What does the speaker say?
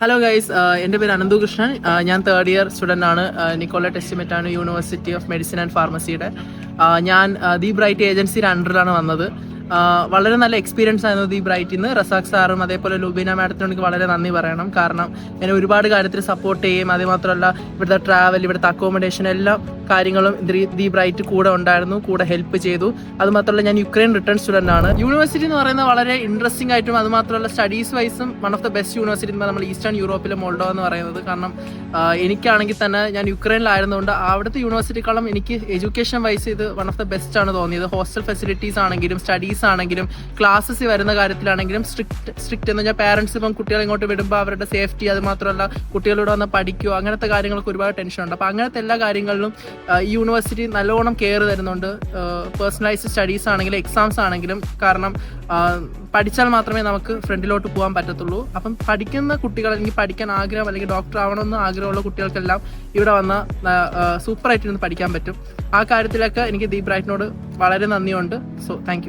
Hello guys എന്റെ പേര് Ananthu Krishnan Uh, ഞാൻ തേർഡ് ഇയർ സ്റ്റുഡന്റ് ആണ്. നിക്കോള ടെസ്റ്റിമെറ്റ് ആണ് യൂണിവേഴ്സിറ്റി ഓഫ് മെഡിസിൻ ആൻഡ് ഫാർമസിയുടെ Uh, ഞാൻ ദി ബ്രൈറ്റ് ഏജൻസിയുടെ അണ്ടറിലാണ് വന്നത്. Uh, വളരെ നല്ല എക്സ്പീരിയൻസ് ആയിരുന്നു ദി ബ്രൈറ്റിൽ നിന്ന് റസാഖ് സാറും അതേപോലെ ലുബീന മാഡത്തിനും എനിക്ക് വളരെ നന്ദി പറയണം. കാരണം എന്നെ ഒരുപാട് കാര്യത്തിൽ സപ്പോർട്ട് ചെയ്യും. അതേമാത്രമല്ല ഇവിടുത്തെ ട്രാവൽ ഇവിടുത്തെ അക്കോമഡേഷൻ എല്ലാ കാര്യങ്ങളും ദി ബ്രൈറ്റ് കൂടെ ഉണ്ടായിരുന്നു കൂടെ ഹെൽപ്പ് ചെയ്തു. അതുമാത്രമല്ല ഞാൻ യുക്രൈൻ റിട്ടേൺ സ്റ്റുഡന്റ് ആണ്. യൂണിവേഴ്സിറ്റി എന്ന് പറയുന്നത് വളരെ ഇൻട്രസ്റ്റിംഗ് ആയിട്ടും അതുമാത്രമല്ല studies വൈസും one of the best university നമ്മൾ ഈസ്റ്റേൺ യൂറോപ്പിലെ മോൾഡോ എന്ന് പറയുന്നത്. കാരണം എനിക്കാണെങ്കിൽ തന്നെ ഞാൻ യുക്രൈനിലായിരുന്നുകൊണ്ട് അവിടുത്തെ യൂണിവേഴ്സിറ്റിക്കാളും എനിക്ക് എഡ്യൂക്കേഷൻ വൈസ് ഇത് വൺ ഓഫ് ദ ബെസ്റ്റ് ആണ് തോന്നിയത്. ഹോസ്റ്റൽ ഫെസിലിറ്റീസ് ആണെങ്കിലും സ്റ്റഡീസ് ആണെങ്കിലും ക്ലാസ്സസ് വരുന്ന കാര്യത്തിലാണെങ്കിലും സ്ട്രിക്റ്റ് സ്ട്രിക്റ്റ് എന്ന് വെച്ചാൽ പാരൻസ് ഇപ്പം കുട്ടികളെ ഇങ്ങോട്ട് വിടുമ്പോൾ അവരുടെ സേഫ്റ്റി അത് മാത്രമല്ല കുട്ടികളോട് വന്ന് പഠിക്കുക അങ്ങനത്തെ കാര്യങ്ങൾക്ക് ഒരുപാട് ടെൻഷൻ ഉണ്ട്. അപ്പോൾ അങ്ങനത്തെ എല്ലാ കാര്യങ്ങളിലും ഈ യൂണിവേഴ്സിറ്റി നല്ലോണം കെയർ തരുന്നുണ്ട്. പേഴ്സണലൈസ്ഡ് സ്റ്റഡീസ് ആണെങ്കിലും എക്സാംസ് ആണെങ്കിലും. കാരണം പഠിച്ചാൽ മാത്രമേ നമുക്ക് ഫ്രണ്ടിലോട്ട് പോകാൻ പറ്റത്തുള്ളൂ. അപ്പം പഠിക്കുന്ന കുട്ടികൾ അല്ലെങ്കിൽ പഠിക്കാൻ ആഗ്രഹം അല്ലെങ്കിൽ ഡോക്ടർ ആവണമെന്ന് ആഗ്രഹമുള്ള കുട്ടികൾക്കെല്ലാം ഇവിടെ വന്ന സൂപ്പറായിട്ട് ഇരുന്ന് പഠിക്കാൻ പറ്റും. ആ കാര്യത്തിലൊക്കെ എനിക്ക് ദീപ് ബ്രൈറ്റിനോട് വളരെ നന്ദിയുണ്ട്. So thank